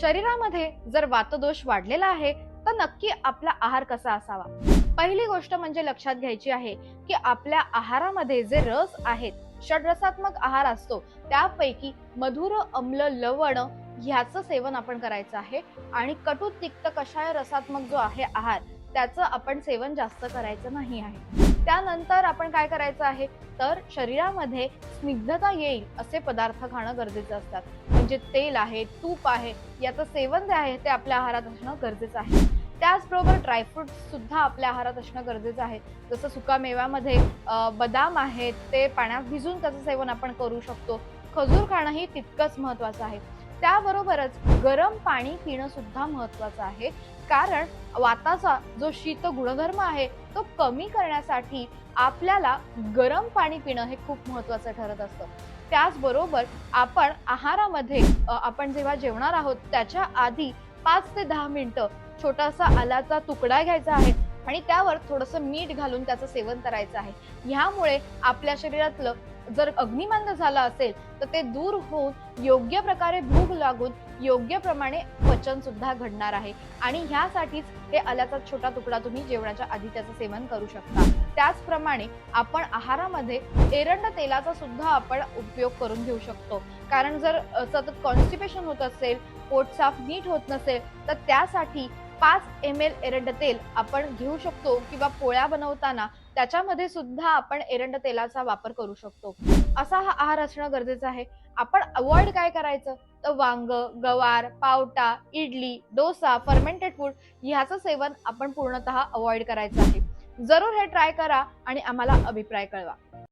शरीरामध्ये जर वातदोष वाढलेला आहे तर नक्की आपला आहार कसा असावा? पहिली गोष्ट म्हणजे लक्षात घ्यायची आहे की आपल्या आहारामध्ये जे रस आहेत षडरसात्मक आहार असतो त्यापैकी मधुर अम्ल लवण ह्याचं सेवन आपण करायचं आहे आणि कटू तिक्त कषाय रसात्मक जो आहे आहार त्याचं आपण सेवन जास्त करायचं नाही आहे. त्यानंतर आपण काय करायचं आहे? तर शरीरामध्ये स्निग्धता येईल असे पदार्थ खाणं गरजेचं असतात. म्हणजे तेल आहे तूप आहे याचं सेवन जे आहे ते आपल्या आहारात असणं गरजेचं आहे. त्याचबरोबर ड्रायफ्रूट सुद्धा आपल्या आहारात असणं गरजेचं आहे. जसं सुका मेव्यामध्ये बदाम आहेत ते पाण्यात भिजून त्याचं सेवन आपण करू शकतो. खजूर खाणंही तितकंच महत्वाचं आहे. त्याबरोबरच गरम पाणी पिणं सुद्धा महत्वाचं आहे. कारण वाताचा जो शीत गुणधर्म आहे तो कमी करण्यासाठी आपल्याला गरम पाणी पिणं हे खूप महत्वाचं ठरत असतं. त्याचबरोबर आपण आहारामध्ये आपण जेव्हा जेवणार आहोत त्याच्या आधी पाच ते दहा मिनिटं छोटासा आलाचा तुकडा घ्यायचा आहे. आणि त्यावर थोडंसं मीठ घालून त्याचं सेवन करायचं आहे. ह्यामुळे आपल्या शरीरातलं जर अग्निमांद झालं असेल तर ते दूर होऊन योग्य प्रकारे भूक लागून योग्य प्रमाणे पचन सुद्धा घडणार आहे. आणि ह्यासाठीच हे आल्याचा छोटा तुकडा तुम्ही जेवणाच्या आधी त्याचं सेवन करू शकता. त्याचप्रमाणे आपण आहारामध्ये एरंड तेलाचा सुद्धा आपण उपयोग करून घेऊ शकतो. कारण जर सतत कॉन्स्टिपेशन होत असेल पोट साफ नीट होत नसेल तर त्यासाठी पाच एम एल एरंड तेल आपण घेऊ शकतो किंवा पोळ्या बनवताना त्याच्यामध्ये सुद्धा आपण एरंड तेलाचा वापर करू शकतो. असा हा आहार असणं गरजेचं आहे. आपण अवॉइड काय करायचं? तर वांग गवार पावटा इडली डोसा फर्मेंटेड फूड ह्याचं सेवन आपण पूर्णतः अवॉइड करायचं आहे. जरूर हे ट्राय करा आणि आम्हाला अभिप्राय कळवा.